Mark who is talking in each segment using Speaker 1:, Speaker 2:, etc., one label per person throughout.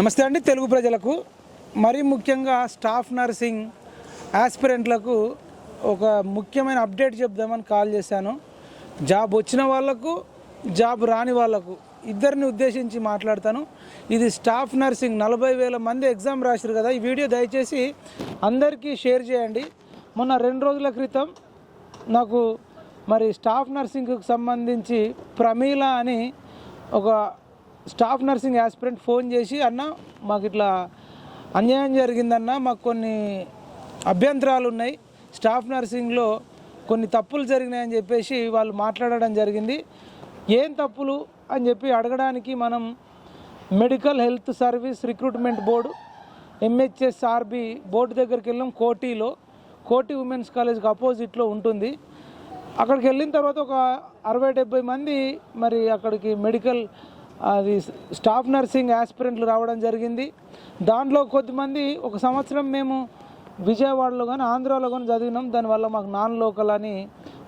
Speaker 1: నమస్తే అండి తెలుగు ప్రజలకు మరీ ముఖ్యంగా స్టాఫ్ నర్సింగ్ ఆస్పిరెంట్లకు ఒక ముఖ్యమైన అప్డేట్ చెప్దామని కాల్ చేశాను. జాబ్ వచ్చిన వాళ్ళకు జాబ్ రాని వాళ్ళకు ఇద్దరిని ఉద్దేశించి మాట్లాడతాను. ఇది స్టాఫ్ నర్సింగ్ నలభై వేల మంది ఎగ్జామ్ రాశారు కదా ఈ వీడియో దయచేసి అందరికీ షేర్ చేయండి. మొన్న రెండు రోజుల క్రితం నాకు మరి స్టాఫ్ నర్సింగ్కి సంబంధించి ప్రమీల అని ఒక స్టాఫ్ నర్సింగ్ యాస్పిరెంట్ ఫోన్ చేసి అన్న మాకు ఇట్లా అన్యాయం జరిగిందన్న మాకు కొన్ని అభ్యంతరాలు ఉన్నాయి. స్టాఫ్ నర్సింగ్లో కొన్ని తప్పులు జరిగినాయని చెప్పేసి వాళ్ళు మాట్లాడడం జరిగింది. ఏం తప్పులు? అని చెప్పి అడగడానికి మనం medical health service recruitment board MHSRB board దగ్గరికి వెళ్ళాం కోటిలో. కోటి ఉమెన్స్ కాలేజ్కి అపోజిట్లో ఉంటుంది. అక్కడికి వెళ్ళిన తర్వాత ఒక అరవై డెబ్బై మంది మరి అక్కడికి మెడికల్ అది స్టాఫ్ నర్సింగ్ ఆస్పిరెంట్లు రావడం జరిగింది. దాంట్లో కొద్దిమంది ఒక సంవత్సరం మేము విజయవాడలో కానీ ఆంధ్రాలో కానీ చదివినాం. దానివల్ల మాకు నాన్ లోకల్ అని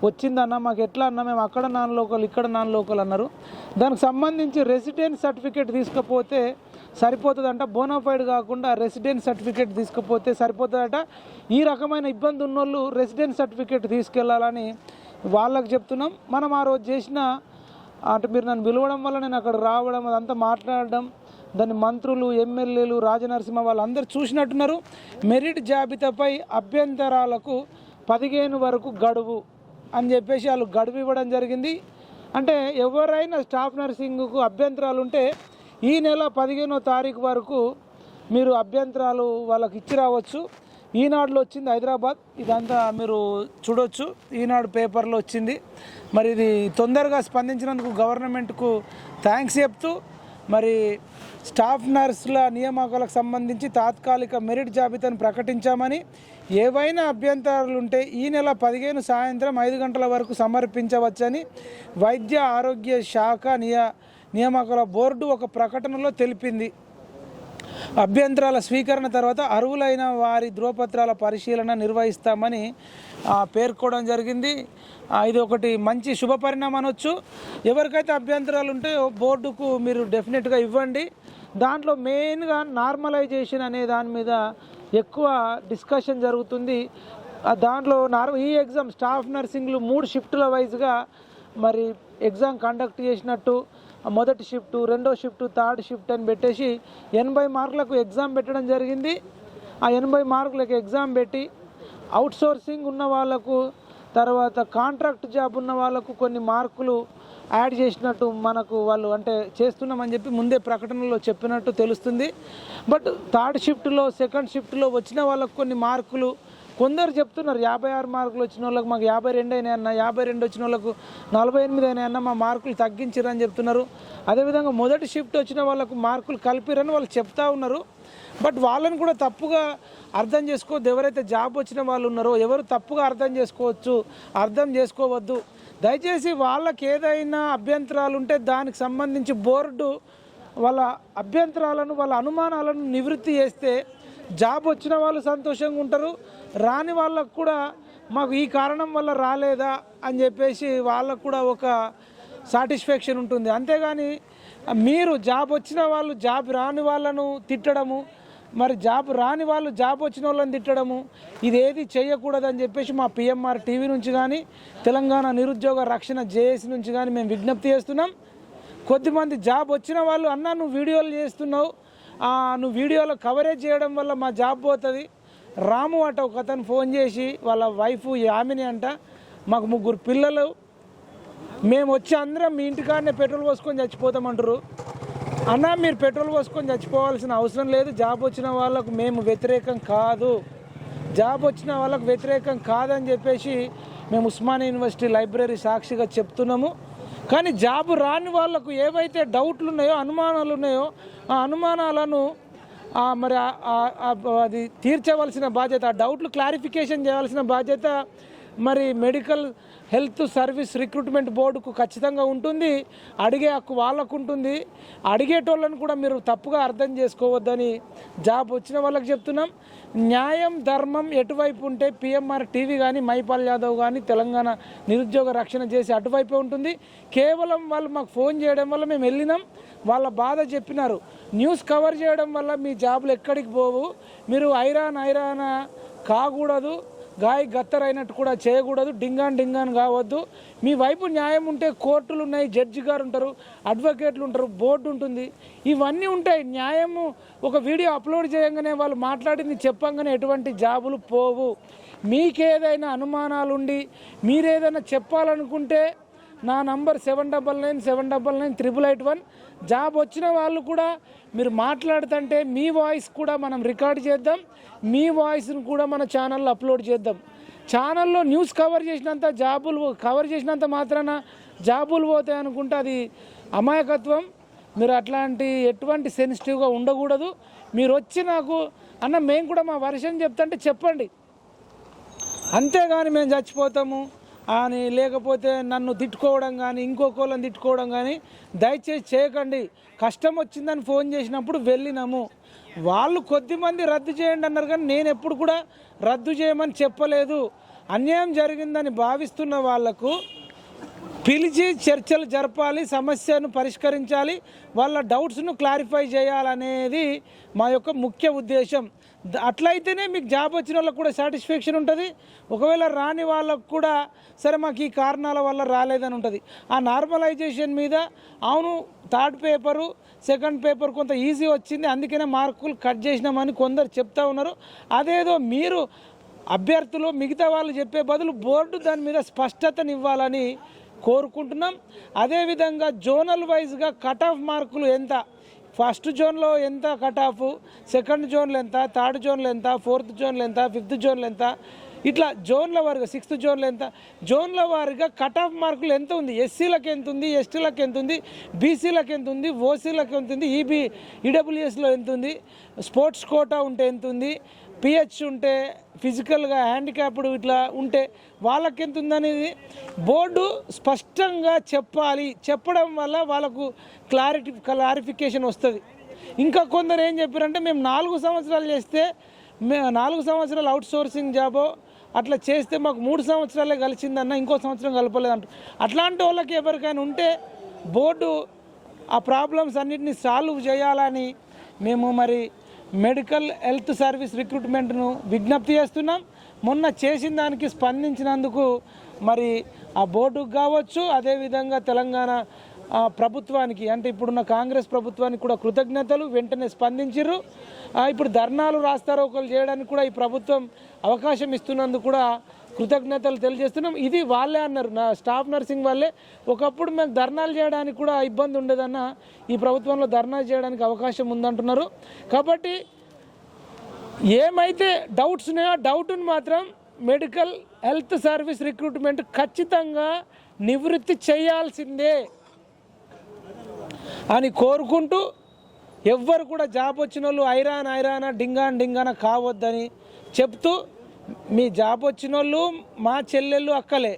Speaker 1: వచ్చిందన్న మాకు ఎట్లా అన్న మేము అక్కడ నాన్ లోకల్ ఇక్కడ నాన్ లోకల్ అన్నారు. దానికి సంబంధించి రెసిడెన్స్ సర్టిఫికేట్ తీసుకపోతే సరిపోతుందంట. బోనోఫైడ్ కాకుండా రెసిడెన్స్ సర్టిఫికేట్ తీసుకపోతే సరిపోతుందట. ఈ రకమైన ఇబ్బంది ఉన్నోళ్ళు రెసిడెన్స్ సర్టిఫికేట్ తీసుకెళ్ళాలని వాళ్ళకి చెప్తున్నాం. మనం ఆ రోజు చేసిన అంటే మీరు నన్ను పిలవడం వల్ల నేను అక్కడ రావడం అదంతా మాట్లాడడం దాన్ని మంత్రులు ఎమ్మెల్యేలు రాజనరసింహ వాళ్ళందరూ చూసినట్టున్నారు. మెరిట్ జాబితాపై అభ్యంతరాలకు పదిహేను వరకు గడువు అని చెప్పేసి వాళ్ళు గడువు ఇవ్వడం జరిగింది. అంటే ఎవరైనా స్టాఫ్ నర్సింగ్కు అభ్యంతరాలు ఉంటే ఈ నెల పదిహేనో తారీఖు వరకు మీరు అభ్యంతరాలు వాళ్ళకి ఇచ్చి రావచ్చు. ఈనాడులో వచ్చింది హైదరాబాద్. ఇదంతా మీరు చూడొచ్చు. ఈనాడు పేపర్లో వచ్చింది. మరి ఇది తొందరగా స్పందించినందుకు గవర్నమెంట్కు థ్యాంక్స్ చెప్తూ మరి స్టాఫ్ నర్సుల నియామకాలకు సంబంధించి తాత్కాలిక మెరిట్ జాబితాను ప్రకటించామని ఏవైనా అభ్యంతరాలు ఉంటే ఈ నెల పదిహేను సాయంత్రం ఐదు గంటల వరకు సమర్పించవచ్చని వైద్య ఆరోగ్య శాఖ నియ నియామకాల బోర్డు ఒక ప్రకటనలో తెలిపింది. అభ్యంతరాల స్వీకరణ తర్వాత అర్హులైన వారి ధ్రువపత్రాల పరిశీలన నిర్వహిస్తామని పేర్కోవడం జరిగింది. ఇది ఒకటి మంచి శుభ పరిణామం అనొచ్చు. ఎవరికైతే అభ్యంతరాలు ఉంటాయో బోర్డుకు మీరు డెఫినెట్గా ఇవ్వండి. దాంట్లో మెయిన్గా నార్మలైజేషన్ అనే దాని మీద ఎక్కువ డిస్కషన్ జరుగుతుంది. దాంట్లో నార్ ఈ ఎగ్జామ్ స్టాఫ్ నర్సింగ్లు మూడు షిఫ్టుల వైజ్గా మరి ఎగ్జామ్ కండక్ట్ చేసినట్టు మొదటి షిఫ్ట్ రెండో షిఫ్ట్ థర్డ్ షిఫ్ట్ అని పెట్టేసి ఎనభై మార్కులకు ఎగ్జామ్ పెట్టడం జరిగింది. ఆ ఎనభై మార్కులకు ఎగ్జామ్ పెట్టి అవుట్ సోర్సింగ్ ఉన్న వాళ్ళకు తర్వాత కాంట్రాక్ట్ జాబ్ ఉన్న వాళ్ళకు కొన్ని మార్కులు యాడ్ చేసినట్టు మనకు వాళ్ళు అంటే చేస్తున్నామని చెప్పి ముందే ప్రకటనలో చెప్పినట్టు తెలుస్తుంది. బట్ థర్డ్ షిఫ్ట్లో సెకండ్ షిఫ్ట్లో వచ్చిన వాళ్ళకు కొన్ని మార్కులు కొందరు చెప్తున్నారు యాభై ఆరు మార్కులు వచ్చిన వాళ్ళకి మాకు యాభై రెండు అయినాయి అన్న యాభై రెండు వచ్చిన వాళ్ళకు నలభై ఎనిమిది అయినాయి అన్న మా మార్కులు తగ్గించారని చెప్తున్నారు. అదేవిధంగా మొదటి షిఫ్ట్ వచ్చిన వాళ్ళకు మార్కులు కలిపిరని వాళ్ళు చెప్తా ఉన్నారు. బట్ వాళ్ళని కూడా తప్పుగా అర్థం చేసుకోవద్దు. ఎవరైతే జాబ్ వచ్చిన వాళ్ళు ఉన్నారో ఎవరు తప్పుగా అర్థం చేసుకోవచ్చు అర్థం చేసుకోవద్దు. దయచేసి వాళ్ళకి ఏదైనా అభ్యంతరాలు ఉంటే దానికి సంబంధించి బోర్డు వాళ్ళ అభ్యంతరాలను వాళ్ళ అనుమానాలను నివృత్తి చేస్తే జాబ్ వచ్చిన వాళ్ళు సంతోషంగా ఉంటారు. రాని వాళ్ళకు కూడా మాకు ఈ కారణం వల్ల రాలేదా అని చెప్పేసి వాళ్ళకు కూడా ఒక సాటిస్ఫాక్షన్ ఉంటుంది. అంతేగాని మీరు జాబ్ వచ్చిన వాళ్ళు జాబ్ రాని వాళ్ళను తిట్టడము మరి జాబ్ రాని వాళ్ళు జాబ్ వచ్చిన వాళ్ళని తిట్టడము ఇదేది చేయకూడదని చెప్పేసి మా పిఎంఆర్ టీవీ నుంచి కానీ తెలంగాణ నిరుద్యోగ రక్షణ జేఏసీ నుంచి కానీ మేము విజ్ఞప్తి చేస్తున్నాం. కొద్దిమంది జాబ్ వచ్చిన వాళ్ళు అన్న నువ్వు వీడియోలు చేస్తున్నావు. ఆ, నువ్వు వీడియోలో కవరేజ్ చేయడం వల్ల మా జాబ్ పోతుంది. రాము అట ఒక అతను ఫోన్ చేసి వాళ్ళ వైఫ్ యామిని అంట మాకు ముగ్గురు పిల్లలు మేము వచ్చి అందరం మీ ఇంటికాడనే పెట్రోల్ పోసుకొని చచ్చిపోతామంటారు అన్న మీరు పెట్రోల్ పోసుకొని చచ్చిపోవాల్సిన అవసరం లేదు. జాబ్ వచ్చిన వాళ్ళకు మేము వ్యతిరేకం కాదు. జాబ్ వచ్చిన వాళ్ళకు వ్యతిరేకం కాదని చెప్పేసి మేము ఉస్మానియా యూనివర్సిటీ లైబ్రరీ సాక్షిగా చెప్తున్నాము. కానీ జాబ్ రాని వాళ్ళకు ఏవైతే డౌట్లు ఉన్నాయో అనుమానాలు ఉన్నాయో ఆ అనుమానాలను మరి అది తీర్చవలసిన బాధ్యత డౌట్లు క్లారిఫికేషన్ చేయాల్సిన బాధ్యత మరి మెడికల్ హెల్త్ సర్వీస్ రిక్రూట్మెంట్ బోర్డుకు ఖచ్చితంగా ఉంటుంది. అడిగే హక్కు వాళ్ళకు ఉంటుంది. అడిగేటోళ్ళని కూడా మీరు తప్పుగా అర్థం చేసుకోవద్దని జాబ్ వచ్చిన వాళ్ళకి చెప్తున్నాం. న్యాయం ధర్మం ఎటువైపు ఉంటే పిఎంఆర్ టీవీ కానీ మైపాల్ యాదవ్ కానీ తెలంగాణ నిరుద్యోగ రక్షణ చేసి అటువైపే ఉంటుంది. కేవలం వాళ్ళు మాకు ఫోన్ చేయడం వల్ల మేము వెళ్ళినాం. వాళ్ళ బాధ చెప్పినారు. న్యూస్ కవర్ చేయడం వల్ల మీ జాబులు ఎక్కడికి పోవు. మీరు ఐరాన్ ఐరాన్ కాకూడదు. గాయ గత్తరైనట్టు కూడా చేయకూడదు. డింగాన్ డింగాన్ కావద్దు. మీ వైపు న్యాయం ఉంటే కోర్టులు ఉన్నాయి జడ్జి గారు ఉంటారు అడ్వకేట్లు ఉంటారు బోర్డు ఉంటుంది. ఇవన్నీ ఉంటాయి. న్యాయము ఒక వీడియో అప్లోడ్ చేయగానే వాళ్ళు మాట్లాడింది చెప్పంగానే ఎటువంటి జాబులు పోవు. మీకేదైనా అనుమానాలుండి మీరేదైనా చెప్పాలనుకుంటే నా number seven double nine seven double nine triple eight one. Job వచ్చిన వాళ్ళు కూడా మీరు మాట్లాడుతుంటే మీ వాయిస్ కూడా మనం రికార్డ్ చేద్దాం. మీ వాయిస్ని కూడా మన ఛానల్లో అప్లోడ్ చేద్దాం. ఛానల్లో న్యూస్ కవర్ చేసినంత జాబులు కవర్ చేసినంత మాత్రాన జాబులు పోతాయి అనుకుంటే అది అమాయకత్వం. మీరు అట్లాంటి ఎటువంటి సెన్సిటివ్గా ఉండకూడదు. మీరు వచ్చి నాకు అన్న మేము కూడా మా వర్షన్ చెప్తుంటే చెప్పండి. అంతేగాని మేము చచ్చిపోతాము. అని లేకపోతే నన్ను తిట్టుకోవడం కానీ ఇంకొకళ్ళని తిట్టుకోవడం కానీ దయచేసి చేయకండి. కష్టం వచ్చిందని ఫోన్ చేసినప్పుడు వెళ్ళినాము. వాళ్ళు కొద్దిమంది రద్దు చేయండి అన్నారు కానీ నేను ఎప్పుడు కూడా రద్దు చేయమని చెప్పలేదు. అన్యాయం జరిగిందని భావిస్తున్న వాళ్ళకు పిలిచి చర్చలు జరపాలి సమస్యను పరిష్కరించాలి వాళ్ళ డౌట్స్ను క్లారిఫై చేయాలనేది మా యొక్క ముఖ్య ఉద్దేశం. అట్లయితేనే మీకు జాబ్ వచ్చిన వాళ్ళకు కూడా సాటిస్ఫాక్షన్ ఉంటుంది. ఒకవేళ రాని వాళ్ళకు కూడా సరే మాకు ఈ కారణాల వల్ల రాలేదని ఉంటుంది. ఆ నార్మలైజేషన్ మీద అవును థర్డ్ పేపరు సెకండ్ పేపర్ కొంత ఈజీ వచ్చింది అందుకనే మార్కులు కట్ చేసినామని కొందరు చెప్తా ఉన్నారు. అదేదో మీరు అభ్యర్థులు మిగతా వాళ్ళు చెప్పే బదులు బోర్డు దాని మీద స్పష్టతనివ్వాలని కోరుకుంటున్నాం. అదేవిధంగా జోనల్ వైజ్గా కట్ ఆఫ్ మార్కులు ఎంత? ఫస్ట్ జోన్లో ఎంత కట్ ఆఫ్? సెకండ్ జోన్లు ఎంత? థర్డ్ జోన్లు ఎంత? ఫోర్త్ జోన్లు ఎంత? ఫిఫ్త్ జోన్లు ఎంత? ఇట్లా జోన్ల వారుగా సిక్స్త్ జోన్లో ఎంత? జోన్ల వారుగా కట్ ఆఫ్ మార్కులు ఎంత ఉంది? ఎస్సీలకు ఎంత ఉంది? ఎస్టీలకు ఎంత ఉంది? బీసీలకు ఎంత ఉంది? ఓసీలకు ఎంత ఉంది? ఈబీ ఈడబ్ల్యూఎస్లో ఎంత ఉంది? స్పోర్ట్స్ కోటా ఉంటే ఎంత ఉంది? పిహెచ్ ఉంటే ఫిజికల్గా హ్యాండిక్యాప్డ్ ఇట్లా ఉంటే వాళ్ళకి ఎంత ఉందనేది బోర్డు స్పష్టంగా చెప్పాలి. చెప్పడం వల్ల వాళ్ళకు క్లారిటీ క్లారిఫికేషన్ వస్తుంది. ఇంకా కొందరు ఏం చెప్పారంటే మేము నాలుగు సంవత్సరాలు చేస్తే మే నాలుగు సంవత్సరాలు అవుట్ సోర్సింగ్ జాబో అట్లా చేస్తే మాకు మూడు సంవత్సరాలే కలిసిందన్న ఇంకో సంవత్సరం కలపలేదంట. అట్లాంటి వాళ్ళకి ఎవరికైనా ఉంటే బోర్డు ఆ ప్రాబ్లమ్స్ అన్నిటిని సాల్వ్ చేయాలని మేము మరి మెడికల్ హెల్త్ సర్వీస్ రిక్రూట్మెంట్ను విజ్ఞప్తి చేస్తున్నాం. మొన్న చేసిన దానికి స్పందించినందుకు మరి ఆ బోర్డుకు కావచ్చు అదేవిధంగా తెలంగాణ ప్రభుత్వానికి అంటే ఇప్పుడున్న కాంగ్రెస్ ప్రభుత్వానికి కూడా కృతజ్ఞతలు వెంటనే స్పందించరు ఇప్పుడు ధర్నాలు రాస్తారోకలు చేయడానికి కూడా ఈ ప్రభుత్వం అవకాశం ఇస్తున్నందుకు కూడా కృతజ్ఞతలు తెలియజేస్తున్నాం. ఇది వాళ్ళే అన్నారు. నా స్టాఫ్ నర్సింగ్ వాళ్ళే. ఒకప్పుడు మేము ధర్నాలు చేయడానికి కూడా ఇబ్బంది ఉండేదన్న ఈ ప్రభుత్వంలో ధర్నా చేయడానికి అవకాశం ఉందంటున్నారు. కాబట్టి ఏమైతే డౌట్స్ ఉన్నాయో డౌట్ని మాత్రం మెడికల్ హెల్త్ సర్వీస్ రిక్రూట్మెంట్ ఖచ్చితంగా నివృత్తి చేయాల్సిందే అని కోరుకుంటూ ఎవ్వరు కూడా జాబ్ వచ్చిన వాళ్ళు ఐరాన్ ఐరాన డింగాన్ డింగాన కావద్దని చెప్తూ మీ జాబ్ వచ్చిన వాళ్ళు మా చెల్లెళ్ళు అక్కలే.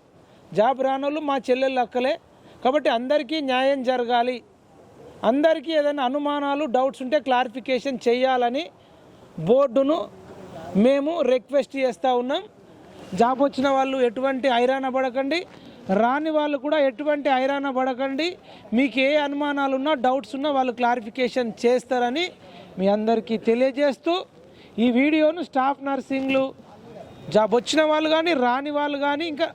Speaker 1: జాబ్ రానోళ్ళు మా చెల్లెళ్ళు అక్కలే. కాబట్టి అందరికీ న్యాయం జరగాలి. అందరికీ ఏదైనా అనుమానాలు డౌట్స్ ఉంటే క్లారిఫికేషన్ చేయాలని బోర్డును మేము రిక్వెస్ట్ చేస్తూ ఉన్నాం. జాబ్ వచ్చిన వాళ్ళు ఎటువంటి ఐరాణ పడకండి. రాని వాళ్ళు కూడా ఎటువంటి ఐరాణ పడకండి. మీకు ఏ అనుమానాలు ఉన్నా డౌట్స్ ఉన్నా వాళ్ళు క్లారిఫికేషన్ చేస్తారని మీ అందరికీ తెలియజేస్తూ ఈ వీడియోను స్టాఫ్ నర్సింగ్లు జాబ్ వచ్చిన వాళ్ళు కానీ రాని వాళ్ళు కానీ ఇంకా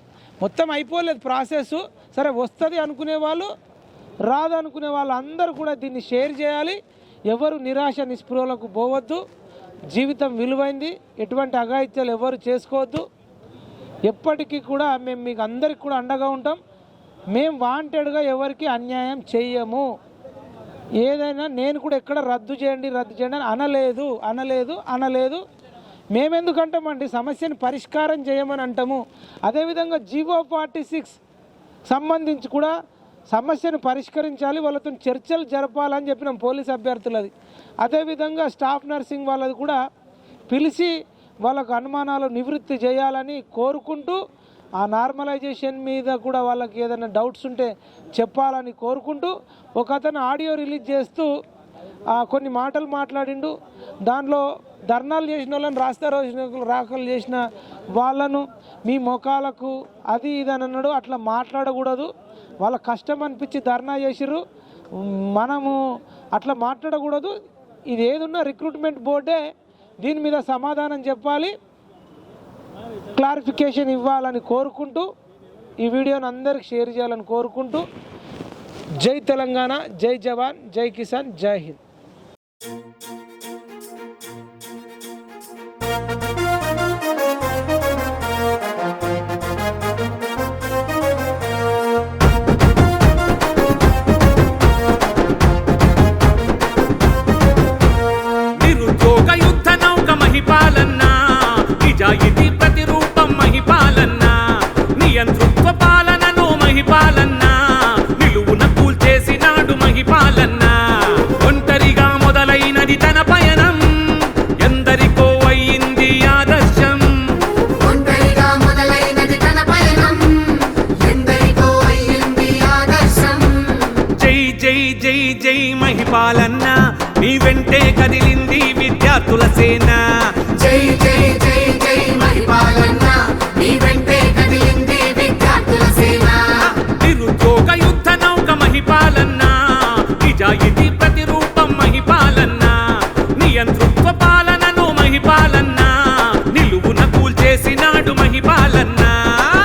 Speaker 1: మొత్తం అయిపోలేదు ప్రాసెస్ సరే వస్తుంది అనుకునే వాళ్ళు రాదు అనుకునే వాళ్ళందరూ కూడా దీన్ని షేర్ చేయాలి. ఎవరు నిరాశ నిస్పృహలకు పోవద్దు. జీవితం విలువైంది. ఎటువంటి అఘాయిత్యాలు ఎవరు చేసుకోవద్దు. ఎప్పటికీ కూడా మేము మీకు అందరికి కూడా అండగా ఉంటాం. మేము వాంటెడ్గా ఎవరికి అన్యాయం చెయ్యము. ఏదైనా నేను కూడా ఎక్కడ రద్దు చేయండి రద్దు చేయండి అని అనలేదు అనలేదు అనలేదు. మేమెందుకంటామండి? సమస్యను పరిష్కారం చేయమని అంటాము. అదేవిధంగా జీవో ఫార్టీ సిక్స్ సంబంధించి కూడా సమస్యను పరిష్కరించాలి వాళ్ళతో చర్చలు జరపాలని చెప్పినాం పోలీస్ అభ్యర్థులది. అదేవిధంగా స్టాఫ్ నర్సింగ్ వాళ్ళది కూడా పిలిచి వాళ్ళకు అనుమానాలు నివృత్తి చేయాలని కోరుకుంటూ ఆ నార్మలైజేషన్ మీద కూడా వాళ్ళకి ఏదైనా డౌట్స్ ఉంటే చెప్పాలని కోరుకుంటూ ఒక అతను ఆడియో రిలీజ్ చేస్తూ కొన్ని మాటలు మాట్లాడిండు. దానిలో ధర్నాలు చేసిన వాళ్ళని రాస్తా రోజు రాకలు చేసిన వాళ్ళను మీ ముఖాలకు అది ఇది అని అన్నాడు. అట్లా మాట్లాడకూడదు. వాళ్ళ కష్టం అనిపించి ధర్నా చేసిర్రు. మనము అట్లా మాట్లాడకూడదు. ఇది ఏదున్నా రిక్రూట్మెంట్ బోర్డే దీని మీద సమాధానం చెప్పాలి. క్లారిఫికేషన్ ఇవ్వాలని కోరుకుంటూ ఈ వీడియోని అందరికి షేర్ చేయాలని కోరుకుంటూ జై తెలంగాణ జై జవాన్ జై కిసాన్ జై హింద్
Speaker 2: విద్యార్థుల